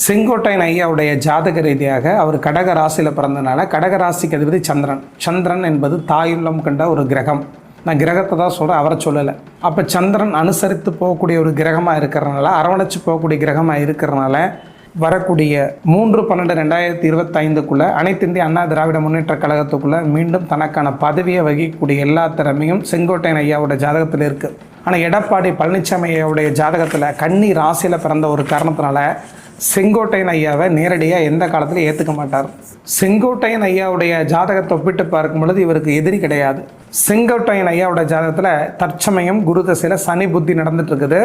செங்கோட்டையன் ஐயாவுடைய ஜாதக ரீதியாக அவர் கடக ராசியில் பிறந்தனால கடக ராசிக்கு அதிபதி சந்திரன். சந்திரன் என்பது தாயுள்ளம் கண்ட ஒரு கிரகம். நான் கிரகத்தை தான் சொல்கிறேன் அவரை சொல்லலை. அப்போ சந்திரன் அனுசரித்து போகக்கூடிய ஒரு கிரகமாக இருக்கிறனால அரவணைச்சு போகக்கூடிய கிரகமாக இருக்கிறனால வரக்கூடிய மூன்று பன்னெண்டு ரெண்டாயிரத்தி இருபத்தைந்துக்குள்ளே அனைத்து இந்திய அண்ணா திராவிட முன்னேற்ற கழகத்துக்குள்ளே மீண்டும் தனக்கான பதவியை வகிக்கக்கூடிய எல்லா திறமையும் செங்கோட்டையன் ஐயாவோட ஜாதகத்தில் இருக்குது ஆனால் எடப்பாடி பழனிசாமி ஜாதகத்தில் கன்னி ராசியில் பிறந்த ஒரு காரணத்தினால செங்கோட்டையன் ஐயாவை நேரடியாக எந்த காலத்திலும் ஏற்றுக்க மாட்டார். செங்கோட்டையன் ஐயாவுடைய ஜாதகத்தை ஒப்பிட்டு பார்க்கும் பொழுது இவருக்கு எதிரி கிடையாது. செங்கோட்டையன் ஐயாவுடைய ஜாதகத்தில் தற்சமயம் குரு தசையில் சனி புத்தி நடந்துட்டு இருக்குது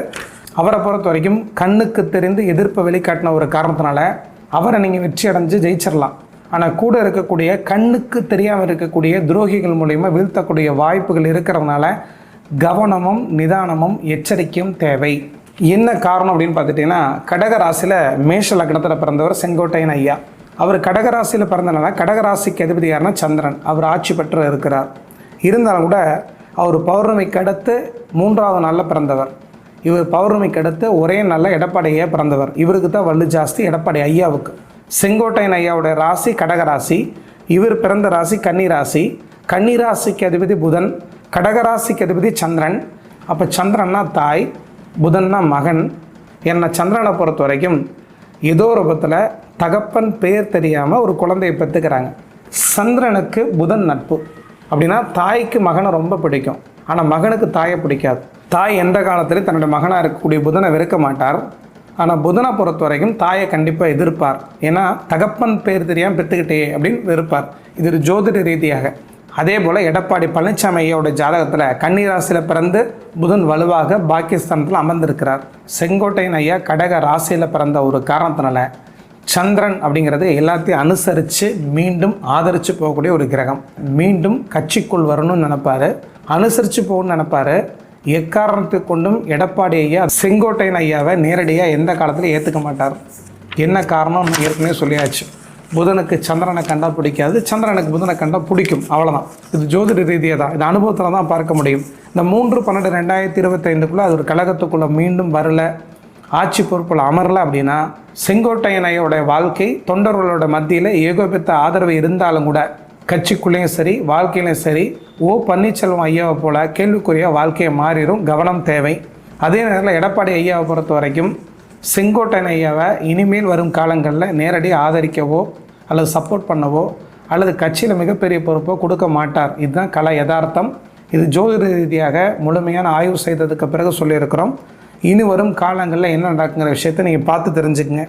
அவரை பொறுத்த வரைக்கும் கண்ணுக்கு தெரிந்து எதிர்ப்பை வெளிக்காட்டின ஒரு காரணத்தினால அவரை நீங்கள் வெற்றி அடைஞ்சு ஜெயிச்சிடலாம் ஆனால் கூட இருக்கக்கூடிய கண்ணுக்கு தெரியாமல் இருக்கக்கூடிய துரோகிகள் மூலயமா வீழ்த்தக்கூடிய வாய்ப்புகள் இருக்கிறதுனால கவனமும் நிதானமும் எச்சரிக்கையும் தேவை. என்ன காரணம் அப்படின்னு பார்த்துட்டிங்கன்னா கடகராசியில் மேஷ லக்னத்தில் பிறந்தவர் செங்கோட்டையன் ஐயா. அவர் கடகராசியில் பிறந்தனால கடகராசிக்கு அதிபதி யாருன்னா சந்திரன். அவர் ஆட்சி பெற்று இருக்கிறார். இருந்தாலும் கூட அவர் பௌர்ணமிக்கு அடுத்து மூன்றாவது நாளில் பிறந்தவர். இவர் பௌர்ணமிக்கு அடுத்து ஒரே நல்ல எடப்பாடி பிறந்தவர். இவருக்கு தான் வலு ஜாஸ்தி எடப்பாடி ஐயாவுக்கு. செங்கோட்டையன் ஐயாவுடைய ராசி கடகராசி. இவர் பிறந்த ராசி கன்னிராசி. கன்னிராசிக்கு அதிபதி புதன். கடகராசிக்கு அதிபதி சந்திரன். அப்போ சந்திரன்னா தாய் புதன்னா மகன். என்னை சந்திரனை பொறுத்த வரைக்கும் ஏதோ ரூபத்தில் தகப்பன் பெயர் தெரியாமல் ஒரு குழந்தையை பெற்றுக்கிறாங்க. சந்திரனுக்கு புதன் நட்பு. அப்படின்னா தாய்க்கு மகனை ரொம்ப பிடிக்கும். ஆனால் மகனுக்கு தாயை பிடிக்காது. தாய் எந்த காலத்திலையும் தன்னுடைய மகனாக இருக்கக்கூடிய புதனை வெறுக்க மாட்டார். ஆனால் புதனை பொறுத்த வரைக்கும் தாயை கண்டிப்பாக எதிர்ப்பார். ஏன்னா தகப்பன் பேர் தெரியாமல் பெற்றுக்கிட்டே அப்படின்னு வெறுப்பார். இது ஒரு ஜோதிட ரீதியாக. அதே போல் எடப்பாடி பழனிசாமி ஐயாவோட ஜாதகத்தில் கன்னிராசியில் பிறந்து புதன் வலுவாக பாகிஸ்தானத்தில் அமர்ந்திருக்கிறார். செங்கோட்டையன் ஐயா கடக ராசியில் பிறந்த ஒரு காரணத்தினால சந்திரன் அப்படிங்கிறது எல்லாத்தையும் அனுசரித்து மீண்டும் ஆதரித்து போகக்கூடிய ஒரு கிரகம். மீண்டும் கட்சிக்குள் வரணும்னு நினைப்பாரு. அனுசரித்து போகணும்னு நினைப்பார். எக்காரணத்தை கொண்டும் எடப்பாடி ஐயா செங்கோட்டையன் ஐயாவை நேரடியாக எந்த காலத்தில் ஏற்றுக்க மாட்டார். என்ன காரணம் ஏற்கனவே சொல்லியாச்சு. புதனுக்கு சந்திரனை கண்டா பிடிக்காது சந்திரனுக்கு புதனை கண்டா பிடிக்கும். அவ்வளோதான் இது ஜோதிட ரீதியாக தான் இது அனுபவத்தில் தான் பார்க்க முடியும். இந்த மூன்று பன்னெண்டு ரெண்டாயிரத்தி இருபத்தைந்துக்குள்ளே அது ஒரு கழகத்துக்குள்ளே மீண்டும் வரல. ஆட்சி பொறுப்பில் அமரல அப்படின்னா செங்கோட்டையனையோட வாழ்க்கை தொண்டர்களோட மத்தியில் ஏகோபித்த ஆதரவு இருந்தாலும் கூட கட்சிக்குள்ளேயும் சரி வாழ்க்கையிலையும் சரி ஓ பன்னீர்செல்வம் ஐயாவை போல கேள்விக்குரிய வாழ்க்கையை மாறிடும் கவனம் தேவை. அதே நேரத்தில் எடப்பாடி ஐயாவை பொறுத்த வரைக்கும் செங்கோட்டையன் ஐயாவை இனிமேல் வரும் காலங்களில் நேரடி ஆதரிக்கவோ அல்லது சப்போர்ட் பண்ணவோ அல்லது கட்சியில் மிகப்பெரிய பொறுப்போ கொடுக்க மாட்டார். இதுதான் கலை யதார்த்தம். இது ஜோதிட ரீதியாக முழுமையான ஆய்வு செய்ததுக்கு பிறகு சொல்லியிருக்கிறோம். இனி வரும் காலங்களில் என்ன நடக்குங்கிற விஷயத்தை நீங்கள் பார்த்து தெரிஞ்சுக்கங்க.